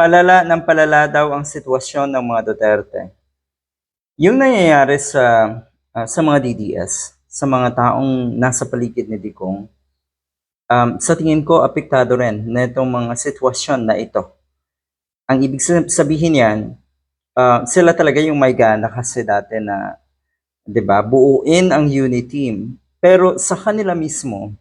palala ng palala daw ang sitwasyon ng mga Duterte. Yung nangyayari sa ah, sa mga DDS, sa mga taong nasa paligid ni Digong, um, sa tingin ko apektado rin na itong mga sitwasyon na ito. Ang ibig sab- sabihin yan, ah, sila talaga yung may gana kasi dati na 'di ba, buuin ang unity team. Pero sa kanila mismo,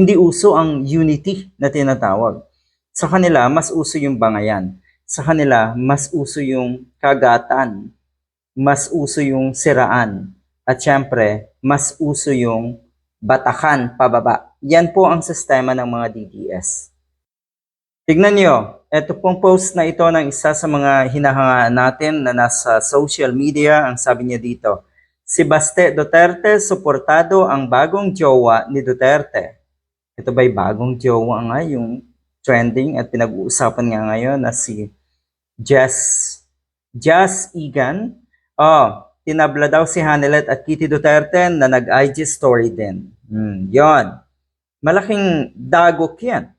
hindi uso ang unity na tinatawag. Sa kanila, mas uso yung bangayan. Sa kanila, mas uso yung kagatan. Mas uso yung siraan. At syempre, mas uso yung batakan pababa. Yan po ang sistema ng mga DDS. Tignan nyo, ito pong post na ito ng isa sa mga hinahangaan natin na nasa social media. Ang sabi niya dito, si Baste Duterte suportado ang bagong jowa ni Duterte. Ito ba'y bagong jowa nga yung trending at pinag-uusapan nga ngayon na si Jess Jess Egan. Oh, tinabla daw si Hanelet at Kitty Duterte na nag-IG story din. Hmm, yon. Malaking dagok yan.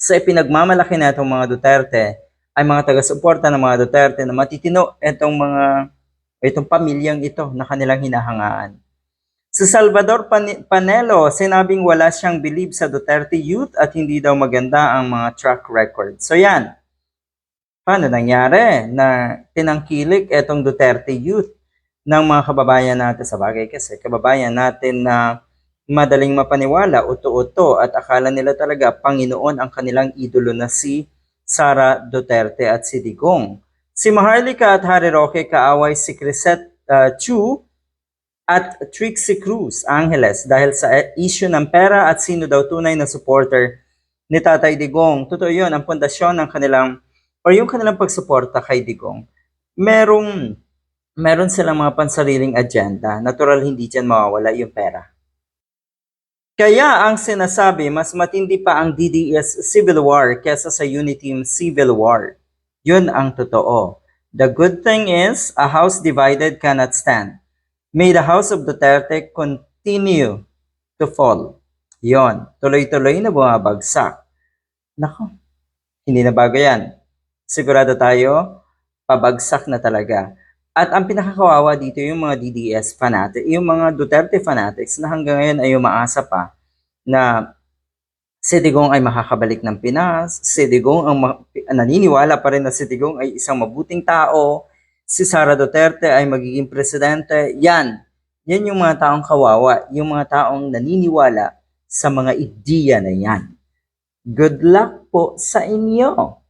Sa ipinagmamalaki na itong mga Duterte ay mga taga-suporta ng mga Duterte na matitino itong mga itong pamilyang ito na kanilang hinahangaan. Si Salvador Pan- Panelo, sinabing wala siyang believe sa Duterte youth at hindi daw maganda ang mga track record. So yan, paano nangyari na tinangkilik itong Duterte youth ng mga kababayan natin sa bagay kasi kababayan natin na madaling mapaniwala, uto-uto at akala nila talaga Panginoon ang kanilang idolo na si Sara Duterte at si Digong. Si Maharlika at Harry Roque kaaway si Crisette uh, Chu at Trixie Cruz Angeles dahil sa issue ng pera at sino daw tunay na supporter ni Tatay Digong. Totoo yun, ang pundasyon ng kanilang or yung kanilang pagsuporta kay Digong. Merong meron silang mga pansariling agenda. Natural hindi dyan mawawala yung pera. Kaya ang sinasabi, mas matindi pa ang DDS Civil War kesa sa Uniteam Civil War. Yun ang totoo. The good thing is, a house divided cannot stand. May the house of Duterte continue to fall. Yon, tuloy-tuloy na bumabagsak. Nako, hindi na bago yan. Sigurado tayo, pabagsak na talaga. At ang pinakakawawa dito yung mga DDS fanatic, yung mga Duterte fanatics na hanggang ngayon ay umaasa pa na si Digong ay makakabalik ng Pinas, si Digong ang naniniwala pa rin na si Digong ay isang mabuting tao, si Sara Duterte ay magiging presidente, yan. Yan yung mga taong kawawa, yung mga taong naniniwala sa mga ideya na yan. Good luck po sa inyo!